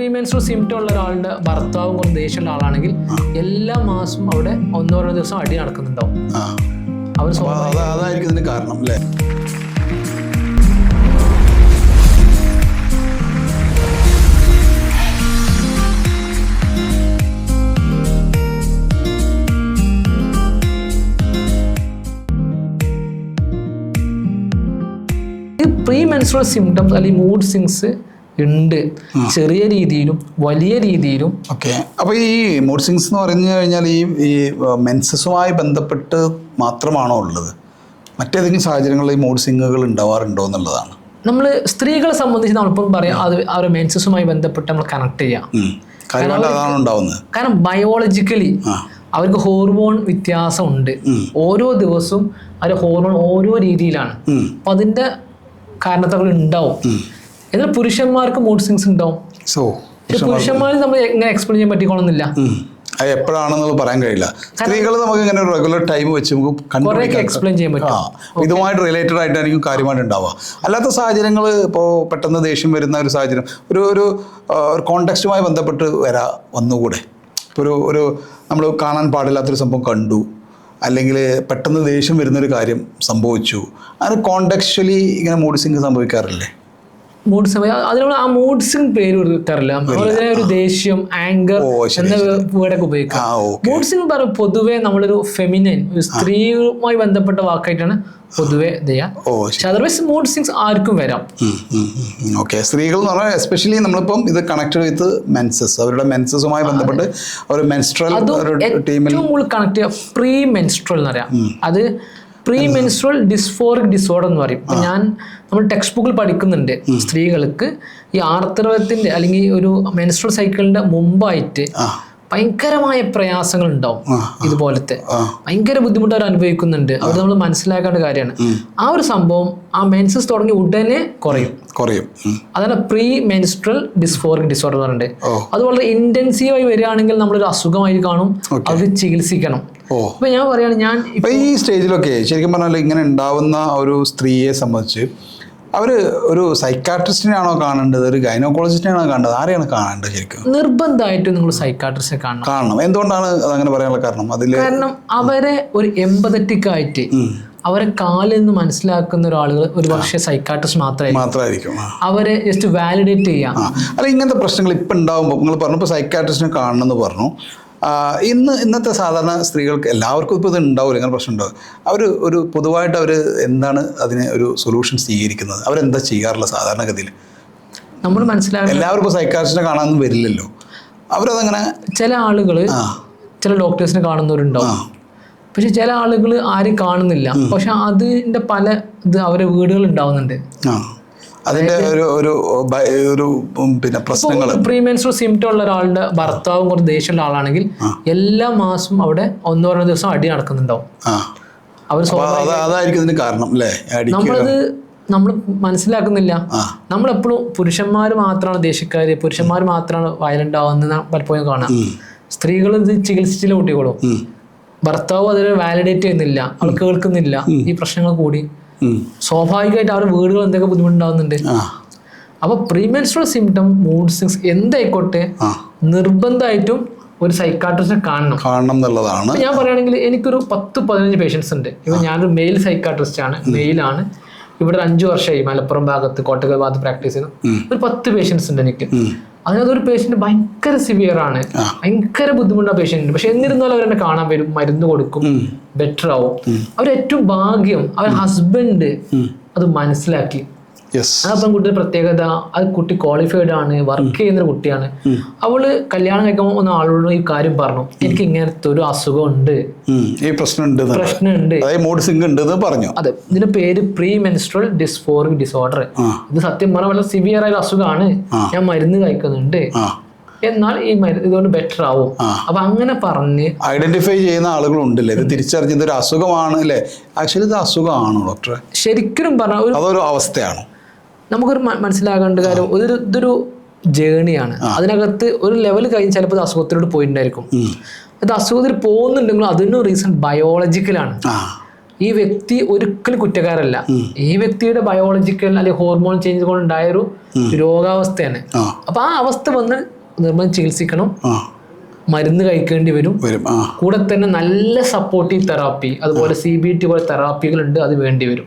Premenstrual symptom ഉള്ള ഒരാളുടെ ഭർത്താവും കുറച്ച് ദേഷ്യമുള്ള ആളാണെങ്കിൽ എല്ലാ മാസവും അവിടെ ഒന്നോ രണ്ടോ ദിവസം അടി നടക്കുന്നുണ്ടാവും. അവർ അതായിരിക്കും ഇതിന് കാരണം അല്ലേ? പ്രീ മെൻസ്ട്രൽ സിംറ്റംസ് അല്ലെങ്കിൽ മൂഡ് സിങ്സ് ഉണ്ട്. ചെറിയ രീതിയിലും വലിയ രീതിയിലും. ഓക്കെ. അപ്പോൾ ഈ മൂഡ് സിങ്സ് എന്ന് പറഞ്ഞു കഴിഞ്ഞാൽ ഈ ഈ മെൻസസുമായി ബന്ധപ്പെട്ട് മാത്രമാണോ ഉള്ളത്? മറ്റേതെങ്കിലും സാഹചര്യങ്ങളിൽ ഈ മൂഡ് സിങ്ങുകൾ ഉണ്ടാവാറുണ്ടോ എന്നുള്ളതാണ്. നമ്മൾ സ്ത്രീകളെ സംബന്ധിച്ച് നമ്മളിപ്പം പറയാം അത് അവരുടെ മെൻസസുമായി ബന്ധപ്പെട്ട് നമ്മൾ കണക്ട് ചെയ്യാം. കാരണം ബയോളജിക്കലി അവർക്ക് ഹോർമോൺ വ്യത്യാസം ഉണ്ട് ഓരോ ദിവസവും അവരുടെ ഹോർമോൺ ഓരോ രീതിയിലാണ്. അപ്പൊ അതിന്റെ കാരണത്തകൾ ഉണ്ടാവും. എന്നാൽ പുരുഷന്മാർക്ക് മൂഡ് സ്വിങ്സ് ഉണ്ടാവും. സോ പുരുഷന്മാർ നമ്മൾ എങ്ങനെ എക്സ്പ്ലെയിൻ ചെയ്യാൻ പറ്റിക്കോളുന്നില്ല അത് എപ്പോഴാണെന്നുള്ളത് പറയാൻ കഴിയില്ല. സ്ത്രീകൾ നമുക്ക് ഇങ്ങനെ റെഗുലർ ടൈം വെച്ച് നമുക്ക് എക്സ്പ്ലെയിൻ ചെയ്യാൻ പറ്റും. ഇതുമായിട്ട് റിലേറ്റഡ് ആയിട്ടായിരിക്കും കാര്യമായിട്ട് ഉണ്ടാവുക. അല്ലാത്ത സാഹചര്യങ്ങൾ ഇപ്പോൾ പെട്ടെന്ന് ദേഷ്യം വരുന്ന ഒരു സാഹചര്യം ഒരു ഒരു ഒരു കോണ്ടെക്സ്റ്റുമായി ബന്ധപ്പെട്ട് വരാ വന്നുകൂടെ? ഇപ്പോൾ ഒരു ഒരു നമ്മൾ കാണാൻ പാടില്ലാത്തൊരു സംഭവം കണ്ടു. അല്ലെങ്കിൽ പെട്ടെന്ന് ദേഷ്യം വരുന്നൊരു കാര്യം സംഭവിച്ചു. അങ്ങനെ കോണ്ടെക്ച്വലി ഇങ്ങനെ മൂഡ് സിങ്ക് സംഭവിക്കാറില്ലേ? മൂഡ് സമയം അതിനുള്ള ആ മൂഡ്സും പേര് തരില്ല. ഒരു ദേഷ്യം ആങ്കർ എന്ന വേർഡൊക്കെ ഉപയോഗിക്കാം. മൂഡ്സ് എന്ന് പറയുമ്പോൾ പൊതുവെ നമ്മളൊരു ഫെമിനൈൻ ഒരു സ്ത്രീയുമായി ബന്ധപ്പെട്ട വാക്കായിട്ടാണ് പൊതുവെ അതർവൈസ് മൂഡ് സിങ്സ് ആർക്കും വരാം. ഓക്കെ. സ്ത്രീകൾ എന്ന് പറഞ്ഞാൽ എസ്പെഷ്യലി നമ്മളിപ്പം ഇത് കണക്ട് വിത്ത് മെൻസസ് അവരുടെ മെൻസസുമായി ബന്ധപ്പെട്ട് ഒരു മെൻസ്ട്രൽ ടീമിൽ കണക്ട് പ്രീ മെൻസ്ട്രൽ എന്ന് പറയാം. അത് പ്രീ മെൻസ്ട്രൽ ഡിസ്ഫോറിക് ഡിസോർഡർ എന്ന് പറയും. ഞാൻ നമ്മൾ ടെക്സ്റ്റ് ബുക്കിൽ പഠിക്കുന്നുണ്ട് സ്ത്രീകൾക്ക് ഈ ആർത്തവത്തിന്റെ അല്ലെങ്കിൽ ഒരു മെൻസ്ട്രൽ സൈക്കിളിന്റെ മുമ്പായിട്ട് ഭയങ്കരമായ പ്രയാസങ്ങൾ ഉണ്ടാവും ഇതുപോലത്തെ. ഭയങ്കര ബുദ്ധിമുട്ട് അവർ അനുഭവിക്കുന്നുണ്ട്. അത് നമ്മൾ മനസ്സിലാക്കേണ്ട കാര്യമാണ്. ആ ഒരു സംഭവം ആ മെൻസസ് തുടങ്ങി ഉടനെ കുറയും. കുറയും. അതാണ് പ്രീ മെൻസ്ട്രൽ ഡിസ്ഫോറിക് ഡിസോർഡർ എന്ന് പറയുന്നത് അത് വളരെ ഇന്റൻസീവായി വരികയാണെങ്കിൽ നമ്മളൊരു അസുഖമായി കാണും. അത് ചികിത്സിക്കണം. അപ്പൊ ഞാൻ പറയാണ് ഞാൻ ഈ സ്റ്റേജിലൊക്കെ ശരിക്കും പറഞ്ഞാൽ ഇങ്ങനെ ഉണ്ടാവുന്ന ഒരു സ്ത്രീയെ സംബന്ധിച്ച് അവർ ഒരു സൈക്കാട്രിസ്റ്റിനെയാണോ കാണേണ്ടത്? ഒരു ഗൈനോക്കോളജിസ്റ്റിനാണോ കാണേണ്ടത്? ആരെയാണ് കാണേണ്ടത് ശരിക്കും? നിർബന്ധമായിട്ടും നിങ്ങൾ സൈക്കാട്രിസ്റ്റിനെ കാണണം. കാണണം. എന്തുകൊണ്ടാണ് അങ്ങനെ പറയാനുള്ള കാരണം? അതിൽ കാരണം അവരെ ഒരു എമ്പതറ്റിക് ആയിട്ട് അവരെ കാലിൽ നിന്ന് മനസ്സിലാക്കുന്ന ഒരാളുകൾ ഒരു പക്ഷേ സൈക്കാട്രിസ്റ്റ് മാത്രമായിരിക്കും. മാത്രമായിരിക്കും. അവരെ ജസ്റ്റ് വാലിഡേറ്റ് ചെയ്യാം. അല്ല ഇങ്ങനത്തെ പ്രശ്നങ്ങൾ ഇപ്പം ഉണ്ടാകുമ്പോൾ നിങ്ങൾ പറഞ്ഞപ്പോൾ സൈക്കാട്രിസ്റ്റിനെ കാണണമെന്ന് പറഞ്ഞു. ഇന്ന് ഇന്നത്തെ സാധാരണ സ്ത്രീകൾക്ക് എല്ലാവർക്കും ഇപ്പോൾ ഇത് ഉണ്ടാവില്ല ഇങ്ങനെ പ്രശ്നം ഉണ്ടാവും അവർ ഒരു പൊതുവായിട്ട് അവർ എന്താണ് അതിന് ഒരു സൊല്യൂഷൻ സ്വീകരിക്കുന്നത്? അവരെന്താ ചെയ്യാറുള്ളത് സാധാരണഗതിയിൽ? നമ്മൾ മനസ്സിലാക്കുക എല്ലാവർക്കും സൈക്കാട്രിസ്റ്റിനെ കാണാനൊന്നും വരില്ലല്ലോ. അവരതങ്ങനെ ചില ആളുകൾ ചില ഡോക്ടേഴ്സിനെ കാണുന്നവരുണ്ടാവും. പക്ഷെ ചില ആളുകൾ ആരും കാണുന്നില്ല. പക്ഷെ അതിന്റെ പല ഇത് അവരെ വീടുകൾ ഉണ്ടാവുന്നുണ്ട്. ആ അതിന്റെ ഒരു ഒരു ഒരു പിന്നെ പ്രശ്നങ്ങൾ പ്രീമെൻസ്ട്രൽ സിംറ്റം ഉള്ള ഒരാളുടെ ഭർത്താവും കുറച്ച് ദേഷ്യമുള്ള ആളാണെങ്കിൽ എല്ലാ മാസവും അവിടെ ഒന്നോ രണ്ടോ ദിവസം അടി നടക്കുന്നുണ്ടാവും. അവർ അതായിരിക്കും ഇതിന് കാരണം അല്ലേ? നമ്മളത് നമ്മൾ മനസ്സിലാക്കുന്നില്ല. നമ്മളെപ്പോഴും പുരുഷന്മാർ മാത്രമാണ് ദേഷ്യക്കാര് പുരുഷന്മാർ മാത്രമാണ് വയലന്റ് ആവുന്നത് പലപ്പോഴും കാണാം. സ്ത്രീകൾ ഇത് ചികിത്സിച്ചില്ല കുട്ടികളും? ഭർത്താവ് അതിനെ വാലിഡേറ്റ് ചെയ്യുന്നില്ല. അവൾ കേൾക്കുന്നില്ല. ഈ പ്രശ്നങ്ങൾ കൂടി. സ്വാഭാവികമായിട്ട് അവരുടെ വീടുകൾ എന്തൊക്കെ ബുദ്ധിമുട്ടുണ്ടാവുന്നുണ്ട്. ആ. അപ്പൊ പ്രീമെൻസ്ട്രൽ സിംറ്റം മൂഡ് സിങ്സ് എന്തായിക്കോട്ടെ നിർബന്ധമായിട്ടും ഒരു സൈക്കാട്രിസ്റ്റിനെ കാണണം. കാണണം എന്നുള്ളതാണ്. ഞാൻ പറയുകയാണെങ്കിൽ എനിക്കൊരു പത്ത് പതിനഞ്ച് പേഷ്യൻസ് ഉണ്ട്. ഇപ്പൊ ഞാനൊരു മെയിൽ സൈക്കാട്രിസ്റ്റ് ആണ് മെയിലാണ് ഇവിടെ അഞ്ചു വർഷമായി മലപ്പുറം ഭാഗത്ത് കോട്ടക്കൽ ഭാഗത്ത് പ്രാക്ടീസ് ചെയ്യുന്നു. ഒരു പത്ത് പേഷ്യൻസ് ഉണ്ട് എനിക്ക്. ഉം. അതിനകത്ത് ഒരു പേഷ്യന്റ് ഭയങ്കര സിവിയർ ആണ്. ഭയങ്കര ബുദ്ധിമുട്ടുള്ള പേഷ്യന്റ് പക്ഷെ എന്നിരുന്നാലും അവരെന്നെ കാണാൻ വരും. മരുന്ന് കൊടുക്കും. ബെറ്റർ ആവും. അവർ ഏറ്റവും ഭാഗ്യം അവർ ഹസ്ബൻഡ് അത് മനസ്സിലാക്കി. ആ പെൺകുട്ടിയുടെ പ്രത്യേകത അത് കുട്ടി ക്വാളിഫൈഡ് ആണ് വർക്ക് ചെയ്യുന്ന ഒരു കുട്ടിയാണ്. അവൾ കല്യാണം കഴിക്കുമ്പോൾ ഒന്ന് ആളോട് ഈ കാര്യം പറഞ്ഞു. എനിക്ക് ഇങ്ങനത്തെ ഒരു അസുഖം ഉണ്ട് ഈ. പ്രശ്നമുണ്ട്. മൂഡ് സിംഗ് ഉണ്ട് പറഞ്ഞു. അതെ. ഇതിന്റെ പേര് പ്രീ മെൻസ്ട്രൽ ഡിസ്ഫോറിക് ഡിസോർഡർ ഇത് സത്യം പറഞ്ഞാൽ വളരെ സിവിയർ ആയ അസുഖമാണ് ഞാൻ മരുന്ന് കഴിക്കുന്നുണ്ട്. എന്നാൽ ഈ മരുന്ന് ഇതുകൊണ്ട് ബെറ്റർ ആവും. അപ്പൊ അങ്ങനെ പറഞ്ഞ് ഐഡന്റിഫൈ ചെയ്യുന്ന ആളുകളുണ്ടല്ലേ? ഇത് തിരിച്ചറിഞ്ഞത് ഒരു അസുഖമാണ് അല്ലേ? ആക്ച്വലി ഇത് അസുഖമാണോ ഡോക്ടറെ ശരിക്കും പറഞ്ഞ ഒരു അതൊരു അവസ്ഥയാണോ. നമുക്കൊരു മനസ്സിലാകേണ്ട കാര്യം ഒരു ഇതൊരു ജേണിയാണ് അതിനകത്ത് ഒരു ലെവൽ കഴിഞ്ഞ് ചിലപ്പോൾ അത് അസുഖത്തിലോട്ട് പോയിട്ടുണ്ടായിരിക്കും. അത് അസുഖത്തിൽ പോകുന്നുണ്ടെങ്കിലും അതിനും റീസൺ ബയോളജിക്കലാണ് ഈ വ്യക്തി ഒരിക്കലും കുറ്റക്കാരല്ല. ഈ വ്യക്തിയുടെ ബയോളജിക്കൽ അല്ലെങ്കിൽ ഹോർമോൺ ചേഞ്ച് കൊണ്ടുണ്ടായ ഉണ്ടായൊരു രോഗാവസ്ഥയാണ്. അപ്പൊ ആ അവസ്ഥ വന്ന് നിർബന്ധം ചികിത്സിക്കണം. മരുന്ന് കഴിക്കേണ്ടി വരും. കൂടെ തന്നെ നല്ല സപ്പോർട്ടീവ് തെറാപ്പി അതുപോലെ സി ബി ടി പോലെ തെറാപ്പികളുണ്ട് അത് വേണ്ടി വരും.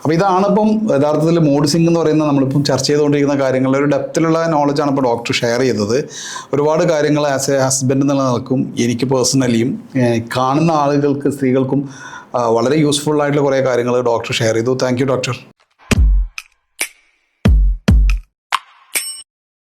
അപ്പോൾ ഇതാണ് ഇപ്പം യഥാർത്ഥത്തിൽ മോഡ് സിംഗ് എന്ന് പറയുന്ന നമ്മളിപ്പം ചർച്ച ചെയ്തുകൊണ്ടിരിക്കുന്ന കാര്യങ്ങളിൽ ഒരു ഡെപ്തിലുള്ള നോളജാണ് ഇപ്പോൾ ഡോക്ടർ ഷെയർ ചെയ്തത്. ഒരുപാട് കാര്യങ്ങൾ ആസ് എ ഹസ്ബൻഡ് എന്നുള്ള നിലക്കും എനിക്ക് പേഴ്സണലിയും കാണുന്ന ആളുകൾക്ക് സ്ത്രീകൾക്കും വളരെ യൂസ്ഫുൾ ആയിട്ടുള്ള കുറേ കാര്യങ്ങൾ ഡോക്ടർ ഷെയർ ചെയ്തു. Thank doctor